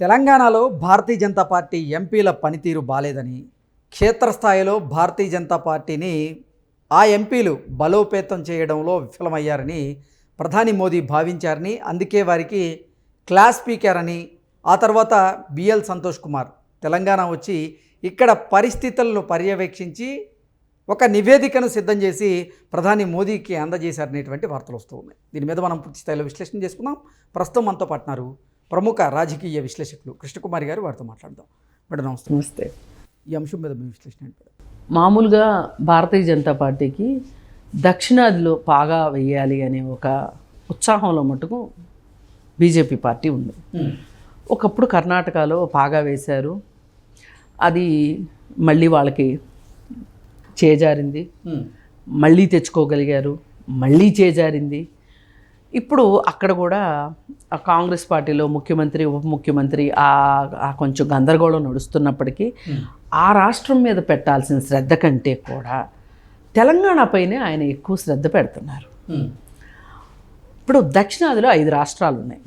తెలంగాణలో భారతీయ జనతా పార్టీ ఎంపీల పనితీరు బాలేదని క్షేత్రస్థాయిలో భారతీయ జనతా పార్టీని ఆ ఎంపీలు బలోపేతం చేయడంలో విఫలమయ్యారని ప్రధాని మోదీ భావించారని అందుకే వారికి క్లాస్ స్పీకర్ అని ఆ తర్వాత బిఎల్ సంతోష్ కుమార్ తెలంగాణ వచ్చి ఇక్కడ పరిస్థితులను పర్యవేక్షించి ఒక నివేదికను సిద్ధం చేసి ప్రధాని మోదీకి అందజేశారనేటువంటి వార్తలు వస్తూ ఉన్నాయి. దీని మీద మనం పూర్తి స్థాయిలో విశ్లేషణ చేసుకుందాం. ప్రస్తుతం మనతో పాటున్నారు ప్రముఖ రాజకీయ విశ్లేషకులు కృష్ణకుమారి గారు వారితో మాట్లాడదాం. మేడం నమస్తే. నమస్తే. ఈ అంశం మీద మీ విశ్లేషణ? మామూలుగా భారతీయ జనతా పార్టీకి దక్షిణాదిలో పాగా వేయాలి అనే ఒక ఉత్సాహంలో మటుకు బీజేపీ పార్టీ ఉంది. ఒకప్పుడు కర్ణాటకలో పాగా వేశారు. అది మళ్ళీ వాళ్ళకి చేజారింది. మళ్ళీ తెచ్చుకోగలిగారు. మళ్ళీ చేజారింది. ఇప్పుడు అక్కడ కూడా ఆ కాంగ్రెస్ పార్టీలో ముఖ్యమంత్రి ఉప ముఖ్యమంత్రి ఆ ఆ కొంచెం గందరగోళం నడుస్తున్నప్పటికీ ఆ రాష్ట్రం మీద పెట్టాల్సిన శ్రద్ధ కంటే కూడా తెలంగాణపైనే ఆయన ఎక్కువ శ్రద్ధ పెడుతున్నారు. ఇప్పుడు దక్షిణాదిలో ఐదు రాష్ట్రాలు ఉన్నాయి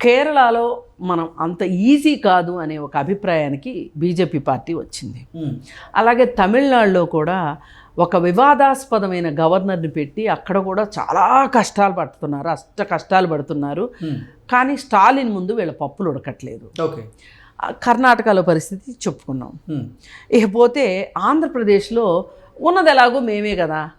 కేరళలో మనం అంత ఈజీ కాదు అనే ఒక అభిప్రాయానికి బీజేపీ పార్టీ వచ్చింది. అలాగే తమిళనాడులో కూడా ఒక వివాదాస్పదమైన గవర్నర్ని పెట్టి అక్కడ కూడా చాలా కష్టాలు పడుతున్నారు అష్ట కష్టాలు పడుతున్నారు. కానీ స్టాలిన్ ముందు వీళ్ళ పప్పులు ఉడకట్లేదు. ఓకే. కర్ణాటకలో పరిస్థితి చెప్పుకున్నాం. ఇకపోతే ఆంధ్రప్రదేశ్లో ఉన్నది ఎలాగో మేమే కదా.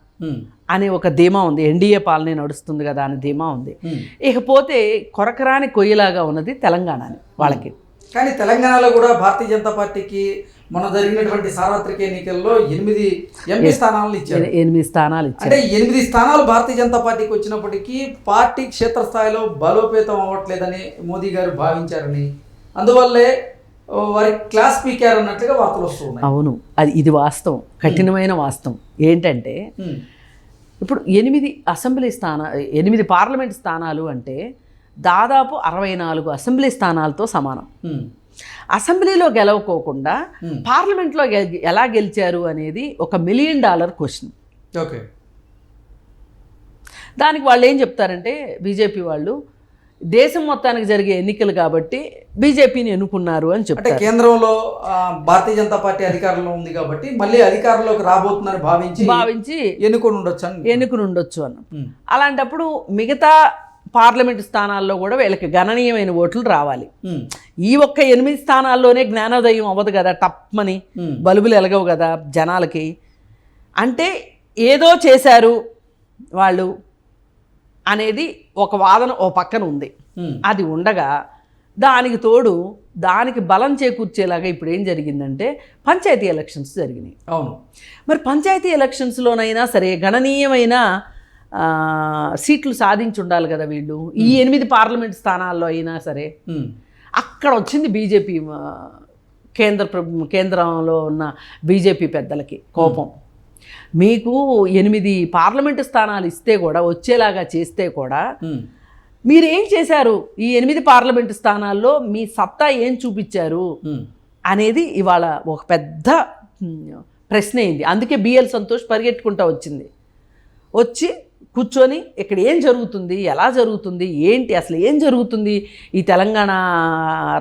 అనే ఒక ధీమా ఉంది. ఎన్డీఏ పాలనే నడుస్తుంది కదా అనే ధీమా ఉంది. ఇకపోతే కొరకరాని కొయ్యలాగా ఉన్నది తెలంగాణని వాళ్ళకి. కానీ తెలంగాణలో కూడా భారతీయ జనతా పార్టీకి మొన్న జరిగినటువంటి సార్వత్రిక ఎన్నికల్లో ఎనిమిది ఎంపీ స్థానాలను ఇచ్చారు. ఎనిమిది స్థానాలు ఇచ్చారు. అంటే ఎనిమిది స్థానాలు భారతీయ జనతా పార్టీకి వచ్చినప్పటికీ పార్టీ క్షేత్రస్థాయిలో బలోపేతం అవ్వట్లేదని మోదీ గారు భావించారని. అందువల్లే వారి క్లాస్ స్పీకర్ అన్నట్లుగా వార్తలు వస్తూ ఉన్నాయి. అవును. అది ఇది వాస్తవం. కఠినమైన వాస్తవం. ఏంటంటే ఇప్పుడు ఎనిమిది అసెంబ్లీ స్థాన ఎనిమిది పార్లమెంట్ స్థానాలు అంటే దాదాపు అరవై నాలుగు అసెంబ్లీ స్థానాలతో సమానం. అసెంబ్లీలో గెలవకోకుండా. పార్లమెంట్లో ఎలా గెలిచారు అనేది ఒక మిలియన్ డాలర్ క్వశ్చన్. ఓకే. దానికి వాళ్ళు ఏం చెప్తారంటే బీజేపీ వాళ్ళు దేశం మొత్తానికి జరిగే ఎన్నికలు కాబట్టి బీజేపీని ఎన్నుకున్నారు అని అంటే చెప్తారు. కేంద్రంలో భారతీయ జనతా పార్టీ అధికారంలో ఉంది కాబట్టి మళ్ళీ అధికారంలోకి రాబోతుందని భావించి భావించి ఎన్నుకొని ఉండొచ్చు అని. ఎన్నుకుని ఉండొచ్చు అన్న ఉమ్, అలాంటప్పుడు మిగతా పార్లమెంట్ స్థానాల్లో కూడా వీళ్ళకి గణనీయమైన ఓట్లు రావాలి. ఈ ఒక్క ఎనిమిది స్థానాల్లోనే జ్ఞానోదయం అవ్వదు కదా టప్మని బల్బులు ఎలగవు కదా జనాలకి. అంటే ఏదో చేశారు వాళ్ళు అనేది ఒక వాదన ఓ పక్కన ఉంది. అది ఉండగా దానికి తోడు దానికి బలం చేకూర్చేలాగా ఇప్పుడు ఏం జరిగిందంటే పంచాయతీ ఎలక్షన్స్ జరిగినాయి. అవును. మరి పంచాయతీ ఎలక్షన్స్లోనైనా సరే గణనీయమైన సీట్లు సాధించి ఉండాలి కదా వీళ్ళు. ఈ ఎనిమిది పార్లమెంట్ స్థానాల్లో అయినా సరే అక్కడ వచ్చింది బీజేపీ కేంద్ర ప్రభు కేంద్రంలో ఉన్న బీజేపీ పెద్దలకి కోపం. మీకు ఎనిమిది పార్లమెంటు స్థానాలు ఇస్తే కూడా వచ్చేలాగా చేస్తే కూడా మీరు ఏం చేశారు? ఈ ఎనిమిది పార్లమెంటు స్థానాల్లో మీ సత్తా ఏం చూపించారు? అనేది ఇవాళ ఒక పెద్ద ప్రశ్న అయింది అందుకే బిఎల్ సంతోష్ పరిగెట్టుకుంటా వచ్చింది. వచ్చి కూర్చొని ఇక్కడ ఏం జరుగుతుంది? ఎలా జరుగుతుంది? ఏంటి? అసలు ఏం జరుగుతుంది? ఈ తెలంగాణ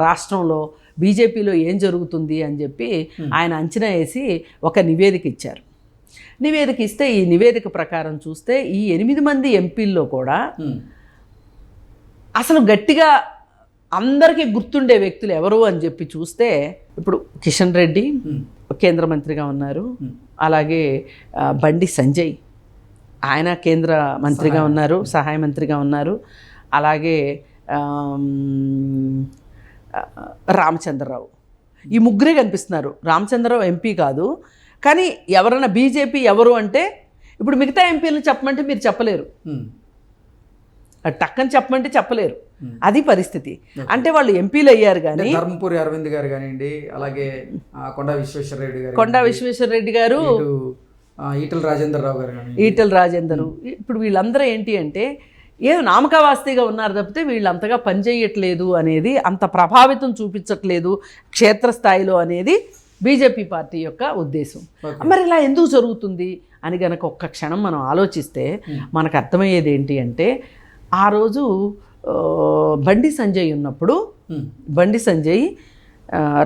రాష్ట్రంలో బీజేపీలో ఏం జరుగుతుంది? అని చెప్పి ఆయన అంచనా వేసి ఒక నివేదిక ఇచ్చారు. నివేదిక ఇస్తే ఈ నివేదిక ప్రకారం చూస్తే ఈ ఎనిమిది మంది ఎంపీల్లో కూడా అసలు gట్టిగా అందరికీ గుర్తుండే వ్యక్తులు ఎవరు అని చెప్పి చూస్తే ఇప్పుడు కిషన్ రెడ్డి కేంద్ర మంత్రిగా ఉన్నారు. అలాగే బండి సంజయ్ ఆయన కేంద్ర మంత్రిగా ఉన్నారు సహాయ మంత్రిగా ఉన్నారు. అలాగే రామచంద్రరావు. ఈ ముగ్గురే కనిపిస్తున్నారు. రామచంద్రరావు ఎంపీ కాదు కానీ ఎవరైనా బీజేపీ ఎవరు అంటే ఇప్పుడు మిగతా ఎంపీలను చెప్పమంటే మీరు చెప్పలేరు. టక్కని చెప్పమంటే చెప్పలేరు. అది పరిస్థితి. అంటే వాళ్ళు ఎంపీలు అయ్యారు కానీ ధర్మపురి అరవింద్ గారు కానివ్వండి అలాగే కొండా విశ్వేశ్వర రెడ్డి గారు కొండా విశ్వేశ్వర రెడ్డి గారు ఈటల రాజేందర్ రావు గారు ఈటల రాజేందరు. ఇప్పుడు వీళ్ళందరూ ఏంటి అంటే ఏదో నామకావాస్తిగా ఉన్నారు తప్పితే వీళ్ళు అంతగా పనిచేయట్లేదు అనేది అంత ప్రభావితం చూపించట్లేదు క్షేత్రస్థాయిలో అనేది బీజేపీ పార్టీ యొక్క ఉద్దేశం. మరి ఇలా ఎందుకు జరుగుతుంది అని గనక ఒక్క క్షణం మనం ఆలోచిస్తే మనకు అర్థమయ్యేది ఏంటి అంటే ఆ రోజు బండి సంజయ్ ఉన్నప్పుడు బండి సంజయ్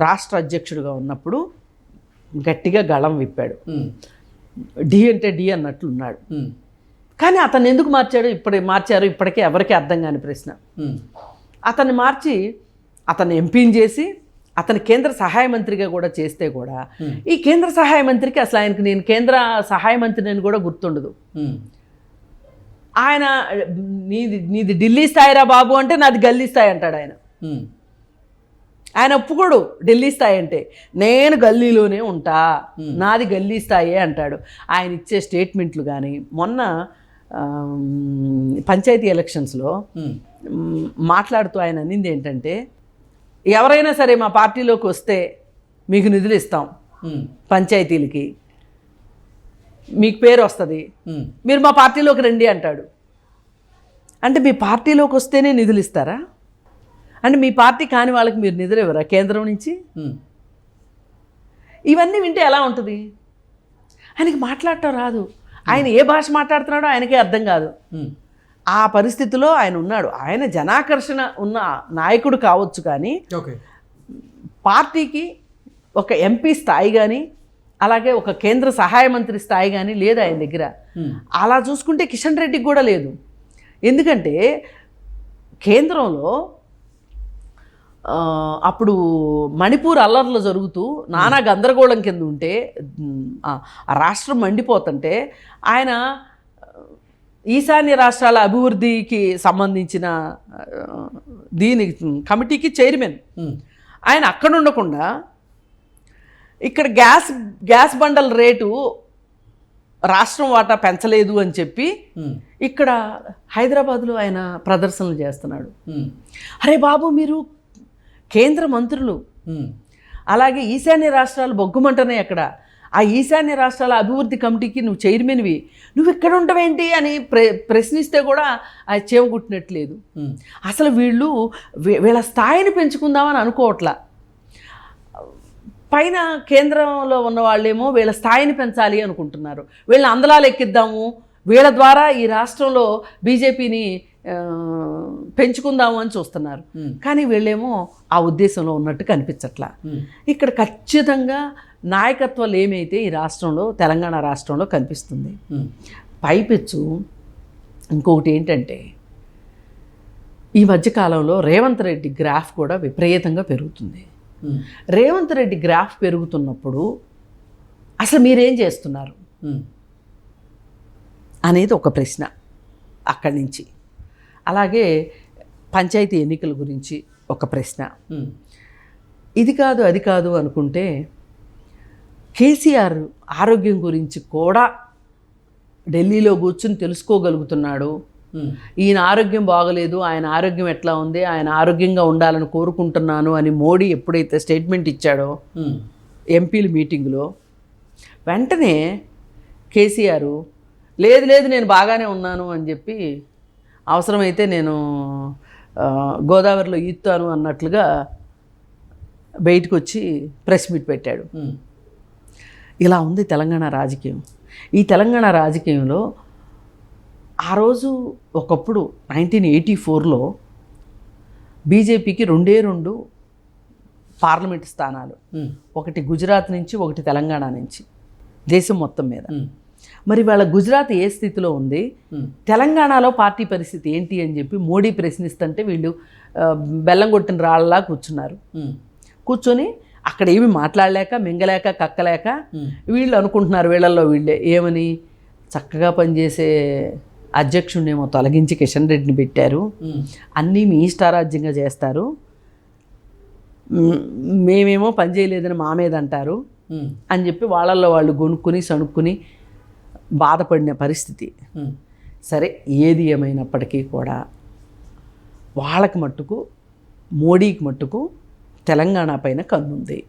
రాష్ట్ర అధ్యక్షుడిగా ఉన్నప్పుడు గట్టిగా గళం విప్పాడు. డి అంటే డి అన్నట్లున్నాడు కానీ అతను ఎందుకు మార్చాడు? ఇప్పుడు మార్చారు ఇప్పటికీ ఎవరికీ అర్థం కాని ప్రశ్న. అతన్ని మార్చి అతన్ని ఎంపీని చేసి అతని కేంద్ర సహాయ మంత్రిగా కూడా చేస్తే కూడా. ఈ కేంద్ర సహాయ మంత్రికి అసలు ఆయనకి నేను కేంద్ర సహాయ మంత్రిని అని కూడా గుర్తుండదు. ఆయన నీది నీది ఢిల్లీ స్థాయిరా బాబు అంటే నాది గల్లీ స్థాయి అంటాడు ఆయన. ఆయన ఒప్పుకోడు ఢిల్లీ స్థాయి అంటే. నేను గల్లీలోనే ఉంటా నాది గల్లీ స్థాయే అంటాడు. ఆయన ఇచ్చే స్టేట్మెంట్లు కానీ మొన్న పంచాయతీ ఎలక్షన్స్లో మాట్లాడుతూ ఆయన అనింది ఏంటంటే ఎవరైనా సరే మా పార్టీలోకి వస్తే మీకు నిధులు ఇస్తాం పంచాయతీలకి. మీకు పేరు వస్తుంది. మీరు మా పార్టీలోకి రండి అంటాడు. అంటే మీ పార్టీలోకి వస్తేనే నిధులు ఇస్తారా? అంటే మీ పార్టీ కాని వాళ్ళకి మీరు నిధులు ఇవ్వరా కేంద్రం నుంచి? ఇవన్నీ వింటే ఎలా ఉంటుంది? ఆయనకి మాట్లాడటం రాదు. ఆయన ఏ భాష మాట్లాడుతున్నాడో ఆయనకే అర్థం కాదు. ఆ పరిస్థితిలో ఆయన ఉన్నాడు. ఆయన జనాకర్షణ ఉన్న నాయకుడు కావచ్చు కానీ ఓకే. పార్టీకి ఒక ఎంపీ స్థాయి కానీ అలాగే ఒక కేంద్ర సహాయ మంత్రి స్థాయి కానీ లేదు ఆయన దగ్గర. అలా చూసుకుంటే కిషన్ రెడ్డికి కూడా లేదు. ఎందుకంటే కేంద్రంలో అప్పుడు మణిపూర్ అల్లర్లు జరుగుతూ నానా గందరగోళం కింద ఉంటే రాష్ట్రం మండిపోతుంటే ఆయన ఈశాన్య రాష్ట్రాల అభివృద్ధికి సంబంధించిన దీని కమిటీకి చైర్మన్. ఆయన అక్కడ ఉండకుండా ఇక్కడ గ్యాస్ గ్యాస్ బండల రేటు రాష్ట్రం వాటా పెంచలేదు అని చెప్పి ఇక్కడ హైదరాబాద్లో ఆయన ప్రదర్శనలు చేస్తున్నాడు. అరే బాబు మీరు కేంద్ర మంత్రులు. అలాగే ఈశాన్య రాష్ట్రాలు బొగ్గుమంటనే అక్కడ ఆ ఈశాన్య రాష్ట్రాల అభివృద్ధి కమిటీకి నువ్వు చైర్మన్వి. నువ్వు ఇక్కడ ఉండవేంటి అని ప్ర ప్రశ్నిస్తే కూడా అది చేవగుట్టినట్లేదు అసలు వీళ్ళు వీళ్ళ స్థాయిని పెంచుకుందామని అనుకోవట్లా. పైన కేంద్రంలో ఉన్న వాళ్ళేమో వీళ్ళ స్థాయిని పెంచాలి అనుకుంటున్నారు. వీళ్ళని అందలాలు ఎక్కిద్దాము. వీళ్ళ ద్వారా ఈ రాష్ట్రంలో బీజేపీని పెంచుకుందాము అని చూస్తున్నారు. కానీ వీళ్ళేమో ఆ ఉద్దేశంలో ఉన్నట్టు కనిపించట్లా. ఇక్కడ ఖచ్చితంగా నాయకత్వాలు ఏమైతే ఈ రాష్ట్రంలో తెలంగాణ రాష్ట్రంలో కనిపిస్తుంది. పైపెచ్చు ఇంకొకటి ఏంటంటే ఈ మధ్యకాలంలో రేవంత్ రెడ్డి గ్రాఫ్ కూడా విపరీతంగా పెరుగుతుంది. రేవంత్ రెడ్డి గ్రాఫ్ పెరుగుతున్నప్పుడు అసలు మీరేం చేస్తున్నారు? అనేది ఒక ప్రశ్న అక్కడి నుంచి. అలాగే పంచాయతీ ఎన్నికల గురించి ఒక ప్రశ్న. ఇది కాదు అది కాదు అనుకుంటే కేసీఆర్ ఆరోగ్యం గురించి కూడా ఢిల్లీలో కూర్చుని తెలుసుకోగలుగుతున్నాడు. ఈయన ఆరోగ్యం బాగలేదు ఆయన ఆరోగ్యం ఎట్లా ఉంది ఆయన ఆరోగ్యంగా ఉండాలని కోరుకుంటున్నాను అని మోడీ ఎప్పుడైతే స్టేట్మెంట్ ఇచ్చాడో ఎంపీల మీటింగ్లో వెంటనే కేసీఆర్ లేదు లేదు నేను బాగానే ఉన్నాను అని చెప్పి అవసరమైతే నేను గోదావరిలో ఈత్తాను అన్నట్లుగా బయటకు వచ్చి ప్రెస్ మీట్ పెట్టాడు. ఇలా ఉంది తెలంగాణ రాజకీయం. ఈ తెలంగాణ రాజకీయంలో ఆ రోజు ఒకప్పుడు నైన్టీన్ ఎయిటీ ఫోర్లో బీజేపీకి రెండే రెండు పార్లమెంట్ స్థానాలు. ఒకటి గుజరాత్ నుంచి ఒకటి తెలంగాణ నుంచి. దేశం మొత్తం మీద. మరి వాళ్ళ గుజరాత్ ఏ స్థితిలో ఉంది? తెలంగాణలో పార్టీ పరిస్థితి ఏంటి అని చెప్పి మోడీ ప్రశ్నిస్తుంటే వీళ్ళు బెల్లం కొట్టిన రాళ్ళలా కూర్చున్నారు. కూర్చొని అక్కడ ఏమి మాట్లాడలేక మింగలేక కక్కలేక వీళ్ళు అనుకుంటున్నారు వీళ్ళల్లో వీళ్ళే. ఏమని? చక్కగా పనిచేసే అధ్యక్షుడినేమో తొలగించి కిషన్ రెడ్డిని పెట్టారు. అన్నీ మీ ఇష్టారాజ్యంగా చేస్తారు. మేమేమో పని చేయలేదని మా మీద అంటారు అని చెప్పి వాళ్ళల్లో వాళ్ళు గొనుక్కుని సణుక్కుని బాధపడిన పరిస్థితి. సరే ఏది ఏమైనప్పటికీ కూడా వాళ్ళకి మట్టుకు మోడీకి మట్టుకు తెలంగాణ పైన కన్నుంది.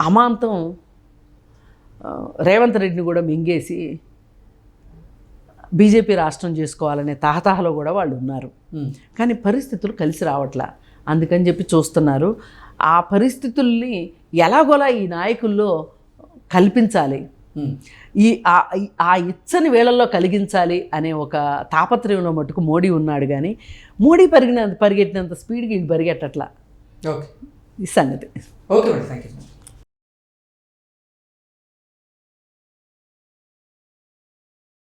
అమాంతం రేవంత్ రెడ్డిని కూడా మింగేసి బీజేపీ రాష్ట్రం చేసుకోవాలనే తహతహలో కూడా వాళ్ళు ఉన్నారు. కానీ పరిస్థితులు కలిసి రావట్లా. అందుకని చెప్పి చూస్తున్నారు. ఆ పరిస్థితుల్ని ఎలాగోలా ఈ నాయకుల్లో కల్పించాలి. ఈ ఆ- ఇచ్చని వేళల్లో కలిగించాలి అనే ఒక తాపత్రయంలో మటుకు మోడీ ఉన్నాడు కానీ మోడీ పరిగినంత పరిగెట్టినంత స్పీడ్కి వీళ్ళు పరిగెట్టట్లా. ఓకే. ఈ సంగతి. Okay madam thank you